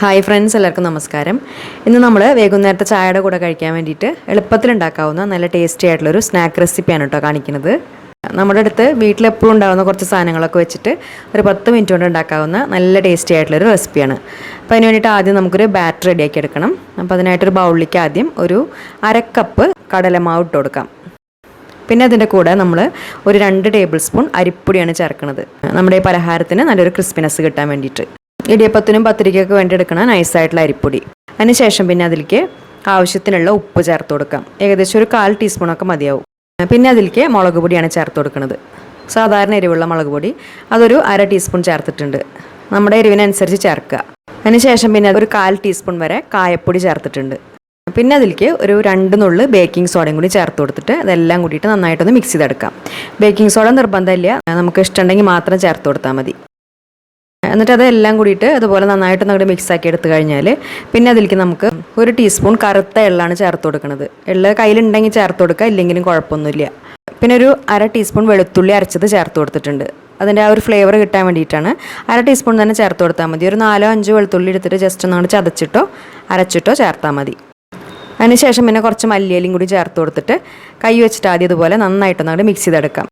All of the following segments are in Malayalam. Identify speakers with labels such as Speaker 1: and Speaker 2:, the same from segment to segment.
Speaker 1: ഹായ് ഫ്രണ്ട്സ് എല്ലാവർക്കും നമസ്കാരം. ഇന്ന് നമ്മൾ വൈകുന്നേരത്തെ ചായയുടെ കൂടെ കഴിക്കാൻ വേണ്ടിയിട്ട് എളുപ്പത്തിൽ ഉണ്ടാക്കാവുന്ന നല്ല ടേസ്റ്റി ആയിട്ടുള്ളൊരു സ്നാക്ക് റെസിപ്പിയാണ് കേട്ടോ കാണിക്കുന്നത്. നമ്മുടെ അടുത്ത് വീട്ടിലെപ്പോഴും ഉണ്ടാകുന്ന കുറച്ച് സാധനങ്ങളൊക്കെ വെച്ചിട്ട് ഒരു പത്ത് മിനിറ്റ് കൊണ്ട് ഉണ്ടാക്കാവുന്ന നല്ല ടേസ്റ്റി ആയിട്ടുള്ളൊരു റെസിപ്പിയാണ്. അപ്പോൾ അതിന് വേണ്ടിയിട്ട് ആദ്യം നമുക്കൊരു ബാറ്റർ റെഡിയാക്കി എടുക്കണം. അപ്പോൾ അതിനായിട്ടൊരു ബൗളിലേക്ക് ആദ്യം ഒരു അരക്കപ്പ് കടലമാവ് ഇട്ട് കൊടുക്കാം. പിന്നെ അതിന്റെ കൂടെ നമ്മൾ ഒരു രണ്ട് ടേബിൾ സ്പൂൺ അരിപ്പൊടിയാണ് ചേർക്കുന്നത്. നമ്മുടെ ഈ പലഹാരത്തിന് നല്ലൊരു ക്രിസ്പിനെസ് കിട്ടാൻ വേണ്ടിയിട്ട്. ഇടിയപ്പത്തിനും പത്തിരിക്കൊക്കെ വേണ്ടി എടുക്കണ നൈസായിട്ടുള്ള അരിപ്പൊടി. അതിനുശേഷം പിന്നെ അതിലേക്ക് ആവശ്യത്തിനുള്ള ഉപ്പ് ചേർത്ത് കൊടുക്കാം. ഏകദേശം ഒരു കാൽ ടീസ്പൂണൊക്കെ മതിയാവും. പിന്നെ അതിലേക്ക് മുളക് പൊടിയാണ് ചേർത്ത് കൊടുക്കുന്നത് സാധാരണ എരിവുള്ള മുളക് പൊടി അതൊരു അര ടീസ്പൂൺ ചേർത്തിട്ടുണ്ട്. നമ്മുടെ എരിവിനനുസരിച്ച് ചേർക്കുക. അതിനുശേഷം പിന്നെ ഒരു കാൽ ടീസ്പൂൺ വരെ കായപ്പൊടി ചേർത്തിട്ടുണ്ട്. പിന്നെ അതിലേക്ക് ഒരു രണ്ട് നുള്ളു ബേക്കിംഗ് സോഡയും കൂടി ചേർത്ത് കൊടുത്തിട്ട് അതെല്ലാം കൂടിയിട്ട് നന്നായിട്ടൊന്ന് മിക്സ് ചെയ്തെടുക്കാം. ബേക്കിംഗ് സോഡ നിർബന്ധമില്ല. നമുക്ക് ഇഷ്ടമുണ്ടെങ്കിൽ മാത്രം ചേർത്ത് കൊടുത്താൽ മതി. എന്നിട്ട് അതെല്ലാം കൂടിയിട്ട് അതുപോലെ നന്നായിട്ട് അങ്ങോട്ട് മിക്സ് ആക്കി എടുത്തു കഴിഞ്ഞാൽ പിന്നെ അതിലേക്ക് നമുക്ക് ഒരു ടീസ്പൂൺ കറുത്ത എള്ളാണ് ചേർത്ത് കൊടുക്കുന്നത് എള്ള് കയ്യിലുണ്ടെങ്കിൽ ചേർത്ത് കൊടുക്കുക ഇല്ലെങ്കിലും കുഴപ്പമൊന്നുമില്ല. പിന്നെ ഒരു അര ടീസ്പൂൺ വെളുത്തുള്ളി അരച്ചത് ചേർത്ത് കൊടുത്തിട്ടുണ്ട്. അതിന്റെ ആ ഒരു ഫ്ലേവർ കിട്ടാൻ വേണ്ടിയിട്ടാണ് അര ടീസ്പൂൺ തന്നെ ചേർത്ത് കൊടുത്താൽ മതി. ഒരു നാലോ അഞ്ചോ വെളുത്തുള്ളി എടുത്തിട്ട് ജസ്റ്റ് ഒന്നങ്ങോട്ട് ചതച്ചിട്ടോ അരച്ചിട്ടോ ചേർത്താൽ മതി. അതിനുശേഷം പിന്നെ കുറച്ച് മല്ലിയിലും കൂടി ചേർത്ത് കൊടുത്തിട്ട് കൈ വെച്ചിട്ട് ആദ്യം ഇതുപോലെ നന്നായിട്ടൊന്നങ്ങോട്ട് മിക്സ് ചെയ്തെടുക്കാം.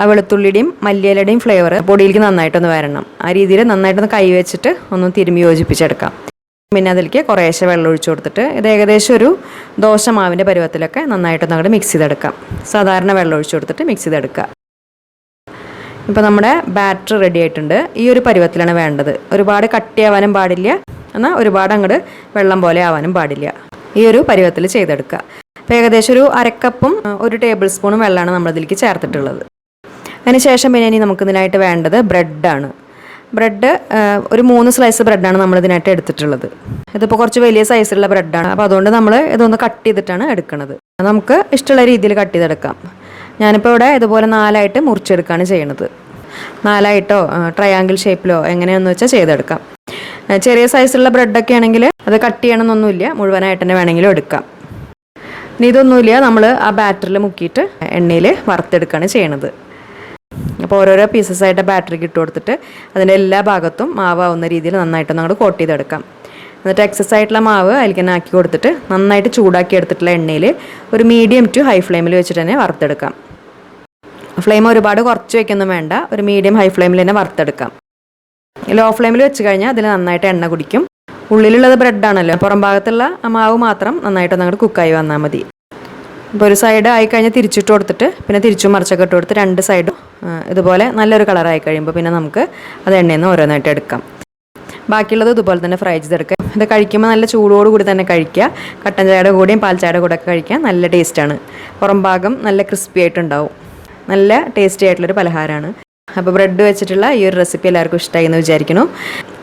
Speaker 1: ആ വെളുത്തുള്ളിയുടെയും മല്ലിയിലയുടെയും ഫ്ലേവർ പൊടിയിലേക്ക് നന്നായിട്ടൊന്ന് വരണം. ആ രീതിയിൽ നന്നായിട്ടൊന്ന് കൈ വെച്ചിട്ട് ഒന്ന് തിരുമ്മി യോജിപ്പിച്ചെടുക്കാം. പിന്നെ അതിലേക്ക് കുറേശ്ശെ വെള്ളം ഒഴിച്ചു കൊടുത്തിട്ട് ഇത് ഏകദേശം ഒരു ദോശ മാവിന്റെ പരുവത്തിലൊക്കെ നന്നായിട്ടൊന്ന് അങ്ങോട്ട് മിക്സ് ചെയ്തെടുക്കാം. സാധാരണ വെള്ളം ഒഴിച്ചു കൊടുത്തിട്ട് മിക്സ് ചെയ്തെടുക്കുക. ഇപ്പോൾ നമ്മുടെ ബാറ്റർ റെഡി ആയിട്ടുണ്ട്. ഈ ഒരു പരുവത്തിലാണ് വേണ്ടത്. ഒരുപാട് കട്ടിയാവാനും പാടില്ല. എന്നാൽ ഒരുപാട് അങ്ങോട്ട് വെള്ളം പോലെ ആവാനും പാടില്ല. ഈ ഒരു പരുവത്തിൽ ചെയ്തെടുക്കുക. അപ്പോൾ ഏകദേശം ഒരു അരക്കപ്പും ഒരു ടേബിൾ സ്പൂണും വെള്ളമാണ് നമ്മളിതിലേക്ക് ചേർത്തിട്ടുള്ളത്. അതിനുശേഷം പിന്നെ ഇനി നമുക്ക് ഇതിനായിട്ട് വേണ്ടത് ബ്രെഡാണ്. ബ്രെഡ് ഒരു മൂന്ന് സ്ലൈസ് ബ്രെഡാണ് നമ്മൾ ഇതിനായിട്ട് എടുത്തിട്ടുള്ളത്. ഇതിപ്പോൾ കുറച്ച് വലിയ സൈസിലുള്ള ബ്രെഡാണ്. അപ്പോൾ അതുകൊണ്ട് നമ്മൾ ഇതൊന്ന് കട്ട് ചെയ്തിട്ടാണ് എടുക്കുന്നത് നമുക്ക് ഇഷ്ടമുള്ള രീതിയിൽ കട്ട് ചെയ്തെടുക്കാം. ഞാനിപ്പോൾ ഇവിടെ ഇതുപോലെ നാലായിട്ട് മുറിച്ചെടുക്കുകയാണ് ചെയ്യുന്നത് നാലായിട്ടോ ട്രയാങ്കിൾ ഷേപ്പിലോ എങ്ങനെയാണെന്ന് വെച്ചാൽ ചെയ്തെടുക്കാം. ചെറിയ സൈസിലുള്ള ബ്രെഡൊക്കെ ആണെങ്കിൽ അത് കട്ട് ചെയ്യണമെന്നൊന്നുമില്ല. മുഴുവനായിട്ട് തന്നെ വേണമെങ്കിലും എടുക്കാം. ഇനി ഇതൊന്നുമില്ല. നമ്മൾ ആ ബാറ്ററിൽ മുക്കിയിട്ട് എണ്ണയിൽ വറുത്തെടുക്കുകയാണ് ചെയ്യണത്. അപ്പോൾ ഓരോരോ പീസസ് ആയിട്ട് ബാറ്ററിക്ക് ഇട്ട് കൊടുത്തിട്ട് അതിന്റെ എല്ലാ ഭാഗത്തും മാവാവുന്ന രീതിയിൽ നന്നായിട്ട് അങ്ങോട്ട് കോട്ട് ചെയ്തെടുക്കാം. എന്നിട്ട് എക്സസ് ആയിട്ടുള്ള മാവ് അതിലേക്കന്നെ ആക്കി കൊടുത്തിട്ട് നന്നായിട്ട് ചൂടാക്കി എടുത്തിട്ടുള്ള എണ്ണയിൽ ഒരു മീഡിയം ടു ഹൈ ഫ്ലെയിമിൽ വെച്ചിട്ട് തന്നെ വറുത്തെടുക്കാം. ഫ്ലെയിം ഒരുപാട് കുറച്ച് വയ്ക്കൊന്നും വേണ്ട ഒരു മീഡിയം ഹൈ ഫ്ലെയിമിൽ തന്നെ വറുത്തെടുക്കാം. ലോ ഫ്ലെയിമിൽ വെച്ച് കഴിഞ്ഞാൽ അതിൽ നന്നായിട്ട് എണ്ണ കുടിക്കും. ഉള്ളിലുള്ളത് ബ്രെഡാണല്ലോ പുറം ഭാഗത്തുള്ള ആ മാവ് മാത്രം നന്നായിട്ടൊന്ന് അങ്ങോട്ട് കുക്കായി വന്നാൽ മതി. ഇപ്പോൾ ഒരു സൈഡ് ആയി കഴിഞ്ഞാൽ തിരിച്ചിട്ട് കൊടുത്തിട്ട് പിന്നെ തിരിച്ചും മറിച്ചൊക്കെ ഇട്ട് കൊടുത്ത് രണ്ട് സൈഡും ഇതുപോലെ നല്ലൊരു കളറായി കഴിയുമ്പോൾ പിന്നെ നമുക്ക് അത് എണ്ണയിൽ നിന്ന് ഓരോന്നായിട്ട് എടുക്കാം. ബാക്കിയുള്ളത് ഇതുപോലെ തന്നെ ഫ്രൈ ചെയ്തെടുക്കുക ഇത് കഴിക്കുമ്പോൾ നല്ല ചൂടോട് കൂടി തന്നെ കഴിക്കുക. കട്ടൻ ചായയുടെ കൂടെയും പാൽ ചായയുടെ കൂടെ ഒക്കെ കഴിക്കാൻ നല്ല ടേസ്റ്റാണ് പുറം ഭാഗം നല്ല ക്രിസ്പി ആയിട്ടുണ്ടാവും. നല്ല ടേസ്റ്റി ആയിട്ടുള്ളൊരു പലഹാരമാണ്. അപ്പോൾ ബ്രെഡ് വെച്ചിട്ടുള്ള ഈ ഒരു റെസിപ്പി എല്ലാവർക്കും ഇഷ്ടമായി എന്ന് വിചാരിക്കുന്നു.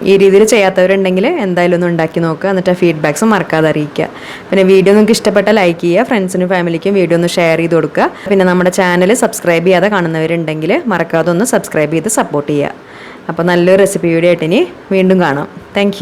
Speaker 1: ഈ രീതിയിൽ ചെയ്യാത്തവരുണ്ടെങ്കിൽ എന്തായാലും ഒന്ന് ഉണ്ടാക്കി നോക്കുക. എന്നിട്ട് ഫീഡ്ബാക്സും മറക്കാതെ അറിയിക്കുക. പിന്നെ വീഡിയോ നിങ്ങൾക്ക് ഇഷ്ടപ്പെട്ടാൽ ലൈക്ക് ചെയ്യുക. ഫ്രണ്ട്സിനും ഫാമിലിക്കും വീഡിയോ ഒന്ന് ഷെയർ ചെയ്ത് കൊടുക്കുക. പിന്നെ നമ്മുടെ ചാനൽ സബ്സ്ക്രൈബ് ചെയ്യാതെ കാണുന്നവരുണ്ടെങ്കിൽ മറക്കാതെ ഒന്ന് സബ്സ്ക്രൈബ് ചെയ്ത് സപ്പോർട്ട് ചെയ്യുക. അപ്പോൾ നല്ലൊരു റെസിപ്പി വീഡിയോ ആയിട്ട് ഇനി വീണ്ടും കാണാം. താങ്ക്